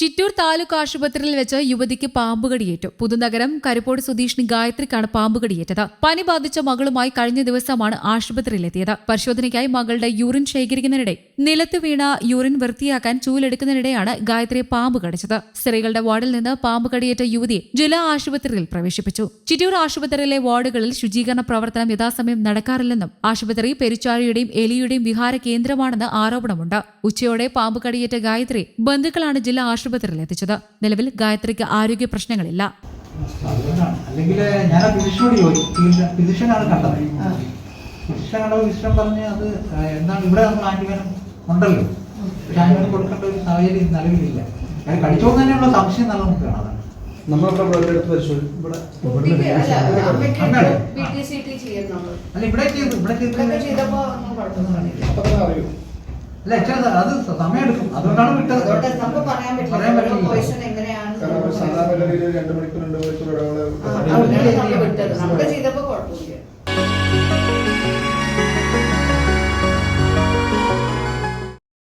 ചിറ്റൂർ താലൂക്ക് ആശുപത്രിയിൽ വെച്ച് യുവതിക്ക് പാമ്പുകടിയേറ്റു. പുതുനഗരം കരിപ്പോട് സ്വദേശിനി ഗായത്രിക്കാണ് പാമ്പുകടിയേറ്റത്. പനി ബാധിച്ച മകളുമായി കഴിഞ്ഞ ദിവസമാണ് ആശുപത്രിയിലെത്തിയത്. പരിശോധനയ്ക്കായി മകളുടെ യൂറിൻ ശേഖരിക്കുന്നതിനിടെ നിലത്ത് വീണ യൂറിൻ വൃത്തിയാക്കാൻ ചൂലെടുക്കുന്നതിനിടെയാണ് ഗായത്രിയെ പാമ്പ് കടിച്ചത് സ്ത്രീകളുടെ വാർഡിൽ നിന്ന് പാമ്പ് കടിയേറ്റ യുവതിയെ ജില്ലാ ആശുപത്രിയിൽ പ്രവേശിപ്പിച്ചു. ചിറ്റൂർ ആശുപത്രിയിലെ വാർഡുകളിൽ ശുചീകരണ പ്രവർത്തനം യഥാസമയം നടക്കാറില്ലെന്നും ആശുപത്രി പെരിച്ചാഴിയുടെയും എലിയുടെയും വിഹാര കേന്ദ്രമാണെന്ന് ആരോപണമുണ്ട്. ഉച്ചയോടെ പാമ്പ് കടിയേറ്റ ഗായത്രി ബന്ധുക്കളാണ് ജില്ലാ ആശുപത്രിയിൽ എത്തിച്ചത്. നിലവിൽ ഗായത്രിക്ക് ആരോഗ്യ പ്രശ്നങ്ങളില്ല. അല്ലെങ്കിൽ ഞാൻ ഫിസിഷ്യനോട് ഫിസിഷ്യനാണ് കണ്ടത്. ഫിസിഷ്യൻ കണ്ടപ്പോൾ ഫിസിഷ്യൻ പറഞ്ഞ് അത് ആ, എന്താണ് ഇവിടെ നമ്മൾ ആന്റിബയോട്ടിക് ഉണ്ടല്ലോ. പക്ഷെ ആന്റിബയോട്ടിക് കൊടുക്കേണ്ട ഒരു സാഹചര്യം നിലവിലില്ല. അത് കഴിച്ചോന്ന് തന്നെയുള്ള സംശയം നല്ല നമുക്ക് കാണാം അതാണ്. നമ്മളിവിടെ ബ്ലഡ് എടുത്ത് പരിശോധിച്ചു ഇവിടെ കുട്ടിക്ക് അല്ല, ഇവിടെ ചെയ്തു ചെയ്തപ്പോ അല്ല അത് സമയം എടുക്കും അതുകൊണ്ടാണ് വിട്ടത്. സാധാരണ രീതിയിൽ രണ്ട് മണിക്കൂർ രണ്ട് മണിക്കൂർ ഇടവേള